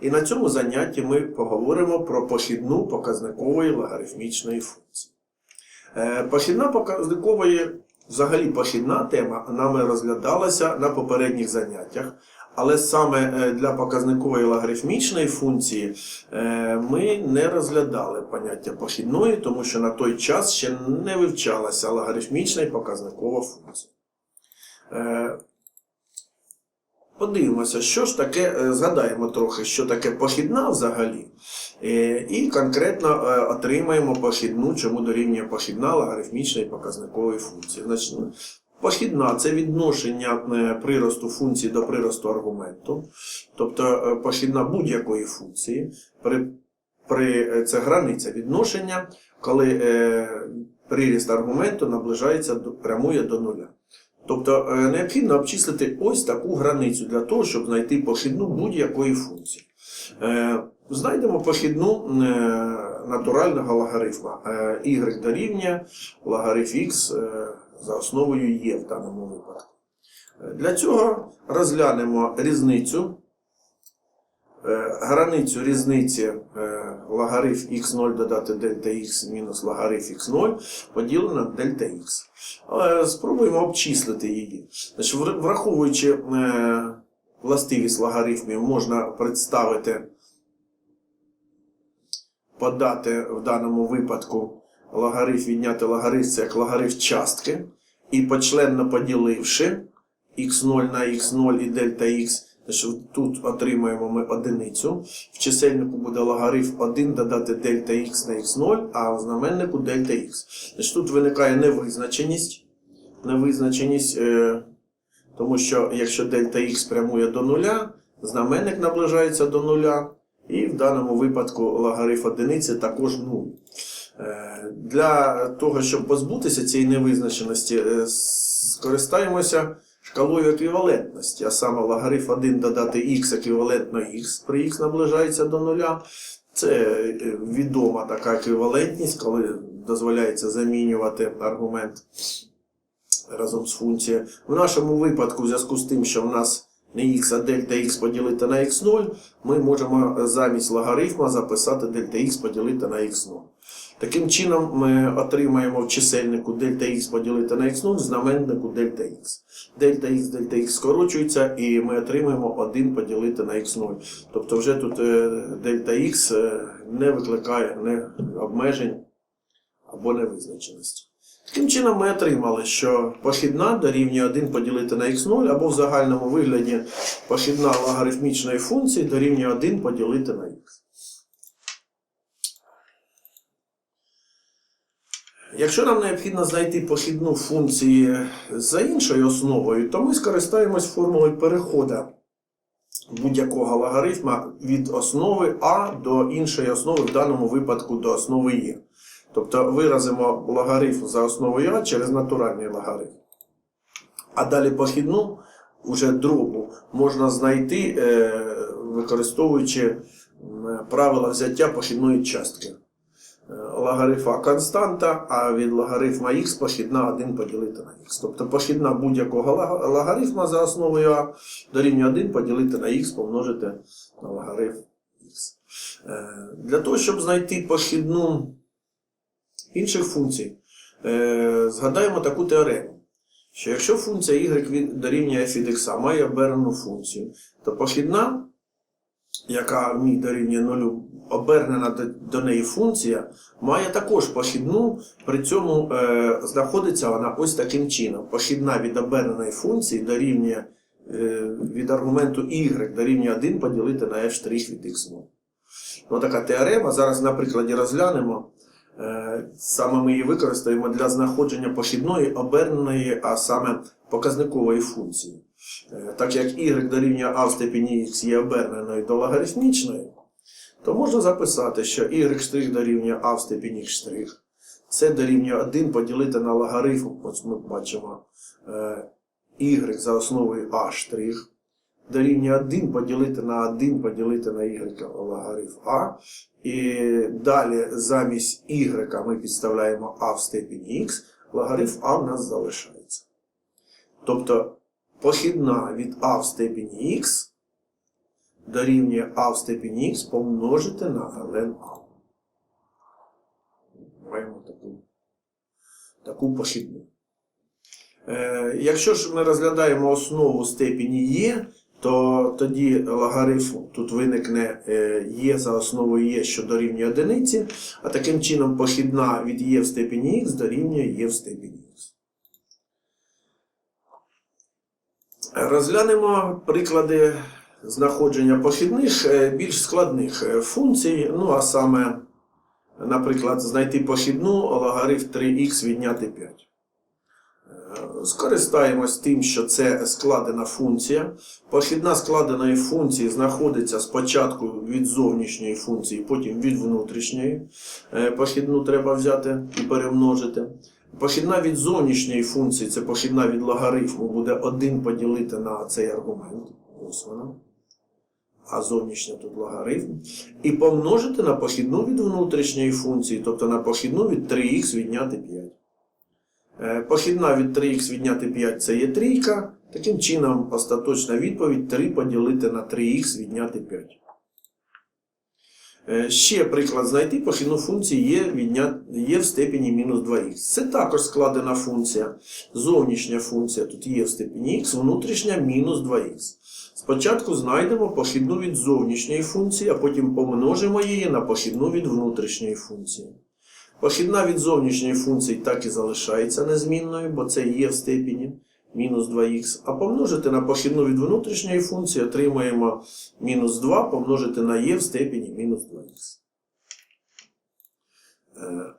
І на цьому занятті ми поговоримо про похідну показникової логарифмічної функції. Е, Похідна показникової, взагалі похідна тема нами розглядалася на попередніх заняттях, але саме е, для показникової логарифмічної функції е, ми не розглядали поняття похідної, тому що на той час ще не вивчалася логарифмічна і показникова функція. Подивимося, що ж таке, е, згадаємо трохи, що таке похідна взагалі. Е, І конкретно е, отримаємо похідну, чому дорівнює похідна логарифмічної показникової функції. Значить, ну, похідна це відношення приросту функції до приросту аргументу, тобто похідна будь-якої функції. При, при, це границя відношення, коли е, приріст аргументу наближається прямує до нуля. Тобто е, необхідно обчислити ось таку границю для того, щоб знайти похідну будь-якої функції. Е, Знайдемо похідну е, натурального логарифма. Y дорівнює логарифм x за основою є в даному випадку. Для цього розглянемо різницю. Е, Границю різниці е, логарифм x0 додати дельта x мінус логарифм x0 поділено на дельта x. Спробуємо обчислити її. Значить, враховуючи е, властивість логарифмів, можна представити, подати в даному випадку логарифм, відняти логарифм це як логарифм частки, і почленно поділивши x0 на x0 і дельта x, значить, тут отримаємо ми одиницю. В чисельнику буде логарифм 1 додати дельта x на x0, а в знаменнику дельта x. Значить, тут виникає невизначеність. Невизначеність, е, тому що якщо дельта x прямує до нуля, знаменник наближається до нуля, і в даному випадку логарифм одиниці також 0. Е, Для того, щоб позбутися цієї невизначеності, е, скористаємося шкалою еквівалентності, а саме логарифм 1 додати x еквівалентно x, при x наближається до нуля. Це е, відома така еквівалентність, коли дозволяється замінювати аргумент разом з функцією. В нашому випадку, в зв'язку з тим, що в нас не x, а дельта x поділити на x0, ми можемо замість логарифма записати дельта x поділити на x0. Таким чином, ми отримаємо в чисельнику дельта x поділити на x0, в знаменнику дельта x. Дельта x, дельта x скорочується, і ми отримаємо 1 поділити на x0. Тобто вже тут е, дельта x е, не викликає не обмежень або невизначеності. Таким чином ми отримали, що похідна дорівнює 1 поділити на x0, або в загальному вигляді похідна логарифмічної функції дорівнює 1 поділити на x. Якщо нам необхідно знайти похідну функції за іншою основою, то ми скористаємось формулою переходу будь-якого логарифма від основи А до іншої основи, в даному випадку до основи Є. Тобто виразимо логарифм за основою А через натуральний логарифм. А далі похідну, уже дробу, можна знайти, е, використовуючи правила взяття похідної частки. Логарифма константа, а від логарифма х похідна 1 поділити на х. Тобто похідна будь-якого лога- логарифма за основою А дорівнює 1 поділити на х помножити на логарифм х. Е, Для того, щоб знайти похідну інших функцій, е, згадаємо таку теорему. Що якщо функція y дорівнює f від x має обернену функцію, то похідна, яка в ній дорівнює нулю, обернена до, до неї функція, має також похідну, при цьому е, знаходиться вона ось таким чином. Похідна від оберненої функції дорівнює е, від аргументу y дорівнює 1 поділити на f' від x. Ну, така теорема. Зараз на прикладі розглянемо. Е, Саме ми її використаємо для знаходження похідної оберненої, а саме показникової функції. Е, Так як y дорівнює а в степені x є оберненою до логарифмічної, то можна записати, що y' дорівнює а в степені x'. Це дорівнює 1 поділити на логарифм, ось ми бачимо е, y за основою а', дорівнює 1 поділити на 1 поділити на y логарифм а. І далі замість y ми підставляємо а в степені x, логарифм а в нас залишається. Тобто похідна від а в степені x дорівнює а в степені х помножити на ln а. Маємо таку, таку похідну. Е, якщо ж ми розглядаємо основу степені є, то тоді логарифм тут виникне е, є за основою є, що дорівнює одиниці, а таким чином похідна від є в степені х дорівнює є в степені х. Розглянемо приклади знаходження похідних е, більш складних е, функцій, ну а саме, наприклад, знайти похідну логарифм 3х відняти 5. Е, Скористаємось тим, що це складена функція. Похідна складеної функції знаходиться спочатку від зовнішньої функції, потім від внутрішньої. Похідну треба взяти і перемножити. Похідна від зовнішньої функції, це похідна від логарифму, буде 1 поділити на цей аргумент. Ось вона. А зовнішня тут логарифм. І помножити на похідну від внутрішньої функції, тобто на похідну від 3х відняти 5. Е, Похідна від 3х відняти 5 це є трійка. Таким чином, остаточна відповідь 3 поділити на 3х відняти 5. Е, Ще приклад знайти похідну функцію є, відня... є в степені мінус 2х. Це також складена функція. Зовнішня функція тут є в степені х, внутрішня мінус 2х. Спочатку знайдемо похідну від зовнішньої функції, а потім помножимо її на похідну від внутрішньої функції. Похідна від зовнішньої функції так і залишається незмінною, бо це є в степені мінус 2х. А помножити на похідну від внутрішньої функції отримаємо мінус 2 помножити на є в степені мінус 2х. Е,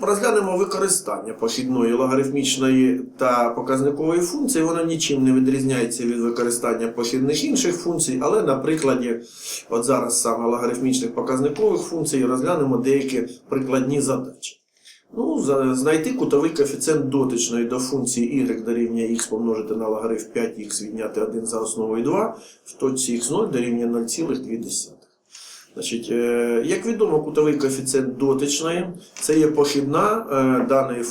Розглянемо використання похідної логарифмічної та показникової функції. Воно нічим не відрізняється від використання похідних інших функцій, але на прикладі, от зараз саме логарифмічних показникових функцій, розглянемо деякі прикладні задачі. Ну, знайти кутовий коефіцієнт дотичної до функції y дорівнює х помножити на логарифм 5х відняти 1 за основою 2 в точці х0 дорівнює 0,2. Значить, е, як відомо, кутовий коефіцієнт дотичної це є похідна е, даної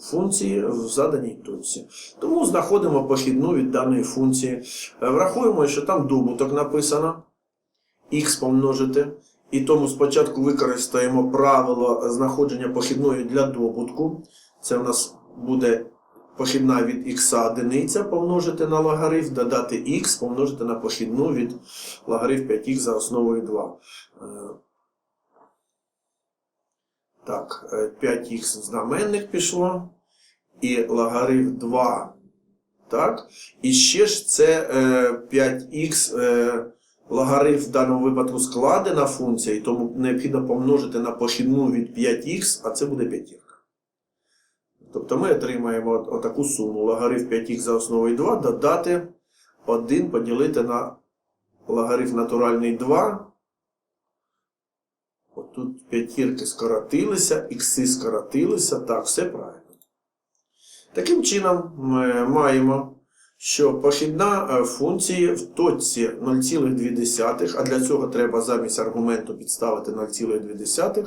функції в заданій точці. Тому знаходимо похідну від даної функції. Е, Врахуємо, що там добуток написано х помножити. І тому спочатку використаємо правило знаходження похідної для добутку. Це в нас буде похідна від х одиниця помножити на логарифм, додати х помножити на похідну від логарифм 5х за основою 2. Е, Так, е, 5х в знаменник пішло. І логарифм 2. Так. І ще ж це е, 5х е, логарифм в даному випадку складена функція, і тому необхідно помножити на похідну від 5х, а це буде п'ятірка. Тобто ми отримаємо отаку суму. Логарифм 5х за основою 2 додати 1 поділити на логарифм натуральний 2. Отут п'ятірки скоротилися, ікси скоротилися. Так, все правильно. Таким чином, ми маємо, що похідна е, функції в точці 0,2, а для цього треба замість аргументу підставити 0,2,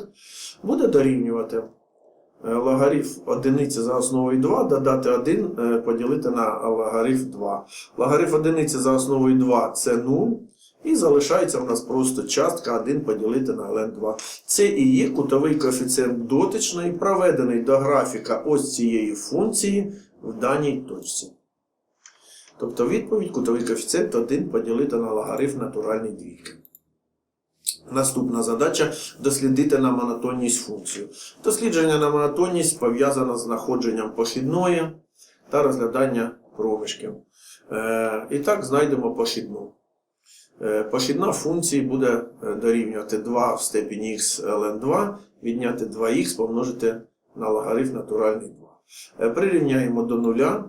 буде дорівнювати е, логарифм одиниці за основою 2, додати 1 е, поділити на логарифм 2. Логарифм одиниці за основою 2 це 0. І залишається в нас просто частка 1 поділити на ln 2. Це і є кутовий коефіцієнт дотичної, проведений до графіка ось цієї функції в даній точці. Тобто відповідь кутовий коефіцієнт 1 поділити на логарифм натуральний двійки. Наступна задача дослідити на монотонність функцію. Дослідження на монотонність пов'язано з знаходженням похідної та розглядання проміжків. Е, і так знайдемо похідну. Е, Похідна функції буде е, дорівнювати 2 в степені х ln 2, відняти 2х помножити на логарифм натуральний 2. Е, Прирівняємо до нуля,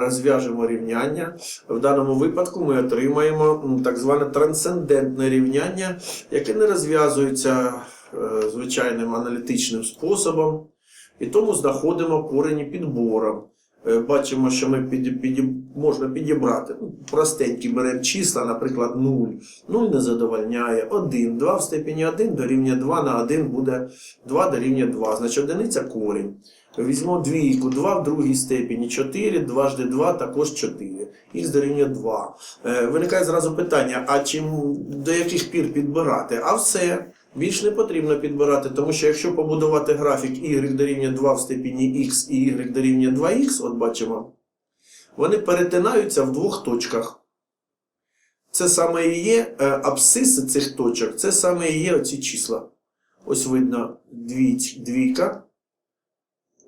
розв'яжемо рівняння. В даному випадку ми отримаємо так зване трансцендентне рівняння, яке не розв'язується е, звичайним аналітичним способом. І тому знаходимо корені підбором. е, бачимо, що ми під, під, можна підібрати. Ну, простенькі беремо числа, наприклад, 0. 0 не задовольняє. 1. 2 в степені 1 дорівнює 2 на 1 буде 2 дорівнює 2. Значить одиниця корінь. Візьмемо двійку, 2 в другій степені, 4, 2 жди 2, також 4. Х дорівнює 2. Е, виникає зразу питання, а чим до яких пір підбирати? А все. Більш не потрібно підбирати, тому що якщо побудувати графік y дорівнює 2 в степені x і y дорівнює 2х, от бачимо, вони перетинаються в двох точках. Це саме і є е, абсциси цих точок, це саме і є оці числа. Ось видно двійка.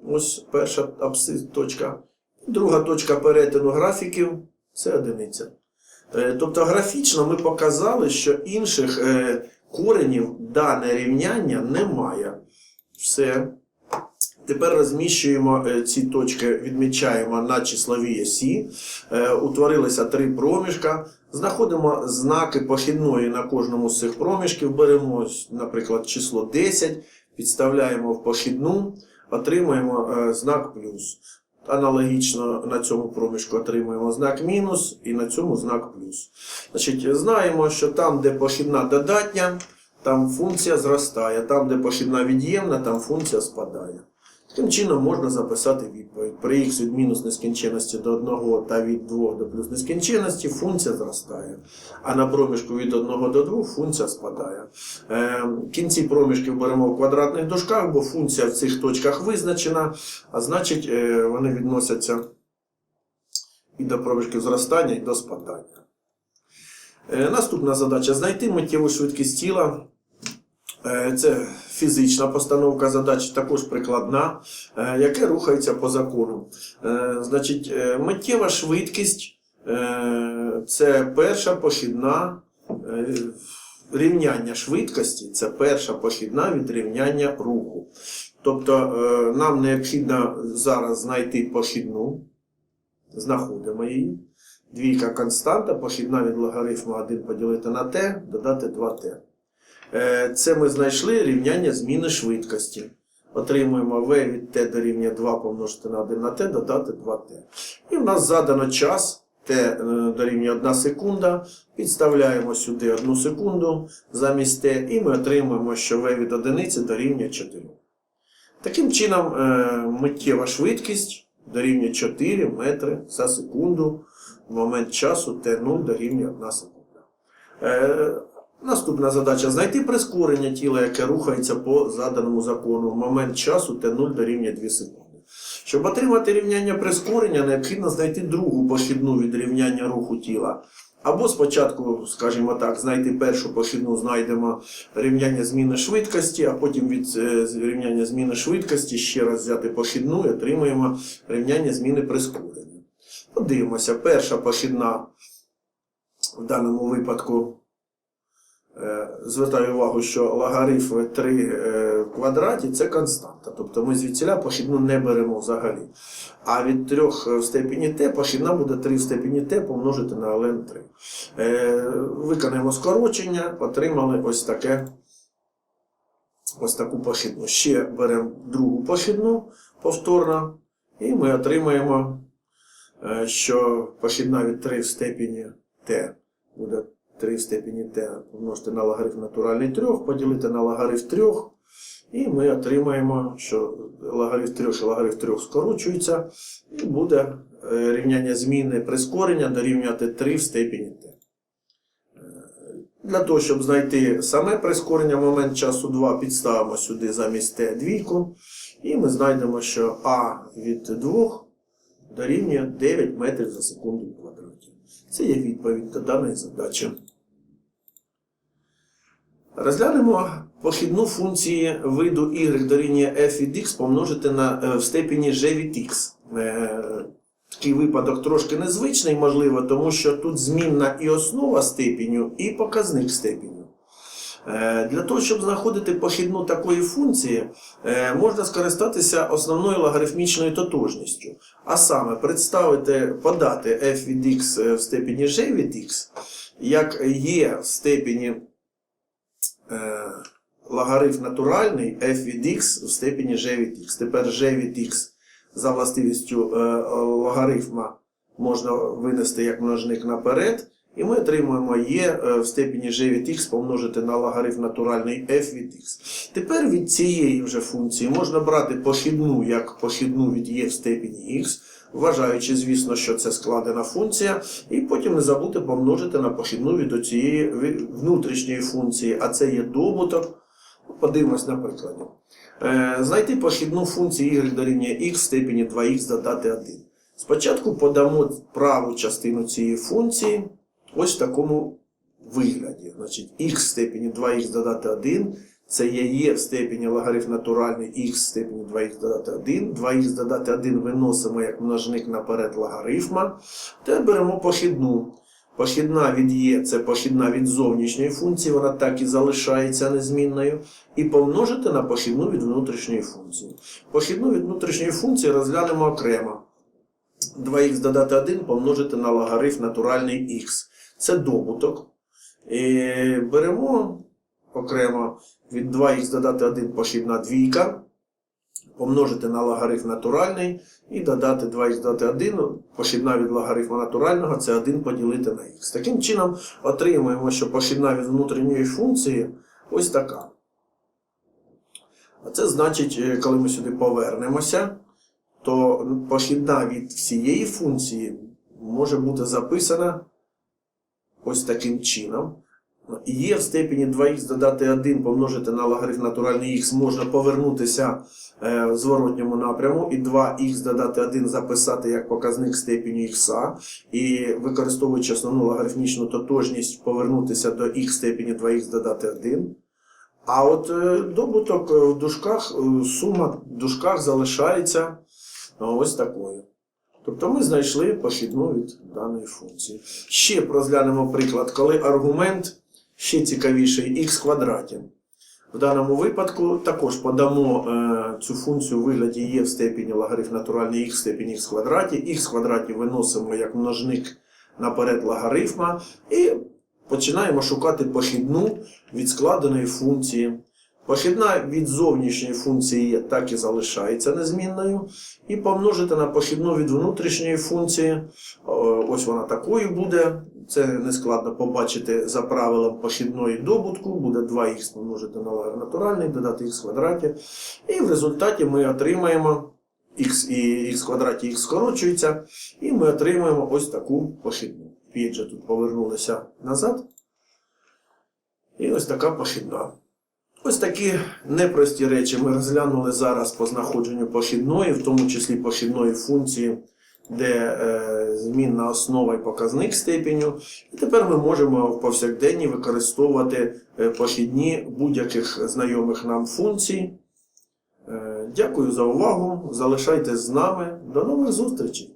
Ось перша абсцис точка. Друга точка перетину графіків це одиниця. Е, Тобто графічно ми показали, що інших е, коренів дане рівняння немає. Все. Тепер розміщуємо е, ці точки, відмічаємо на числовій осі. Утворилися три проміжка. Знаходимо знаки похідної на кожному з цих проміжків. Беремо, наприклад, число 10, підставляємо в похідну, отримуємо е, знак плюс. Аналогічно на цьому проміжку отримуємо знак мінус і на цьому знак плюс. Значить, знаємо, що там, де похідна додатня, там функція зростає, там, де похідна від'ємна, там функція спадає. Таким чином можна записати відповідь. При х від мінус нескінченності до 1 та від 2 до плюс нескінченності функція зростає. А на проміжку від 1 до 2 функція спадає. Е, кінці проміжків беремо в квадратних дужках, бо функція в цих точках визначена, а значить е, вони відносяться і до проміжків зростання, і до спадання. Е, Наступна задача знайти миттєву швидкість тіла. Е, Це фізична постановка задач, також прикладна, е, яке рухається по закону. Е, Значить, миттєва швидкість це перша похідна рівняння швидкості, це перша похідна від рівняння руху. Тобто нам необхідно зараз знайти похідну, знаходимо її. Двійка константа, похідна від логарифму 1 поділити на t, додати 2t. Е, Це ми знайшли рівняння зміни швидкості. Отримуємо v від t дорівнює 2 помножити на 1 на t, додати 2t. І в нас задано час t е, дорівнює 1 секунда. Підставляємо сюди 1 секунду замість t, і ми отримуємо, що v від 1 дорівнює 4. Таким чином, е, миттєва швидкість дорівнює 4 метри за секунду. В момент часу t0 дорівнює 1 секунда. Наступна задача знайти прискорення тіла, яке рухається по заданому закону. В момент часу t0 дорівнює 2 секунди. Щоб отримати рівняння прискорення, необхідно знайти другу похідну від рівняння руху тіла. Або спочатку, скажімо так, знайти першу похідну, знайдемо рівняння зміни швидкості, а потім від е, рівняння зміни швидкості ще раз взяти похідну і отримуємо рівняння зміни прискорення. Подивимося, перша похідна в даному випадку. Е, Звертаю увагу, що логарифм 3 е, в квадраті це константа. Тобто ми звідсіля похідну не беремо взагалі. А від 3 в степені t похідна буде 3 в степені t помножити на ln 3. Е, Виконаємо скорочення, отримали ось таке. Ось таку похідну. Ще беремо другу похідну повторно, і ми отримаємо, е, що похідна від 3 в степені t буде 3 в степені t помножити на логарифм натуральний 3, поділити на логарифм 3, і ми отримаємо, що логарифм 3 і логарифм 3 скорочуються, і буде е, рівняння зміни прискорення дорівнювати 3 в степені t. Е, Для того, щоб знайти саме прискорення момент часу 2, підставимо сюди замість t двійку, і ми знайдемо, що а від 2 дорівнює 9 метрів за секунду в квадраті. Це є відповідь до даної задачі. Розглянемо похідну функції виду y дорівнює f від x помножити на е, в степені g від x. Е, Такий випадок трошки незвичний, можливо, тому що тут змінна і основа степеню, і показник степеню. Е, Для того, щоб знаходити похідну такої функції, можна скористатися основною логарифмічною тотожністю. А саме представити, подати f від x в степені g від x, як є в степені логарифм натуральний f від x в степені g від x. Тепер g від x за властивістю е, логарифма можна винести як множник наперед. І ми отримуємо е, в степені g від x помножити на логарифм натуральний f від x. Тепер від цієї вже функції можна брати похідну як похідну від є в степені x, вважаючи, звісно, що це складена функція, і потім не забути помножити на похідну від цієї внутрішньої функції, а це є добуток. Подивимось на прикладі. Е, Знайти похідну функцію y дорівнює x в степені 2x додати 1. Спочатку подамо праву частину цієї функції ось в такому вигляді. Значить, x в степені 2x додати 1. Це є є в степені логарифм натуральний x в степені 2х додати 1. 2х додати 1 виносимо як множник наперед логарифма. Тепер беремо похідну. Похідна від є це похідна від зовнішньої функції, вона так і залишається незмінною. І помножити на похідну від внутрішньої функції. Похідну від внутрішньої функції розглянемо окремо. 2х додати 1 помножити на логарифм натуральний х. Це добуток. І беремо окремо від 2х додати 1 похідна двійка, помножити на логарифм натуральний і додати 2х додати 1, похідна від логарифму натурального це 1 поділити на х. Таким чином отримуємо, що похідна від внутрішньої функції ось така. А це значить, е, коли ми сюди повернемося, то похідна від всієї функції може бути записана ось таким чином. Є в степені 2х додати 1 помножити на логарифм натуральний х можна повернутися е, в зворотньому напряму і 2х додати 1 записати як показник степені х, і використовуючи основну логарифмічну тотожність повернутися до х степені 2х додати 1. А от е, добуток е, в дужках, сума в дужках залишається ось такою. Тобто ми знайшли похідну від даної функції. Ще розглянемо приклад, коли аргумент ще цікавіший х квадраті. В даному випадку також подамо е, цю функцію у вигляді є в степені логарифм натуральний х в степені х квадраті. х квадраті виносимо як множник наперед логарифма і починаємо шукати похідну від складеної функції. Похідна від зовнішньої функції є, так і залишається незмінною. І помножити на похідну від внутрішньої функції. Ось вона такою буде. Це не складно побачити за правилом похідної добутку. Буде 2х помножити на логарифм натуральний, додати х квадраті. І в результаті ми отримаємо х і х квадраті х скорочується. І ми отримаємо ось таку похідну. П'ять тут повернулися назад. І ось така похідна. Ось такі непрості речі ми розглянули зараз по знаходженню похідної, в тому числі похідної функції, де е, змінна основа і показник степеню. І тепер ми можемо в повсякденні використовувати е, похідні будь-яких знайомих нам функцій. Е, дякую за увагу. Залишайтесь з нами. До нових зустрічей!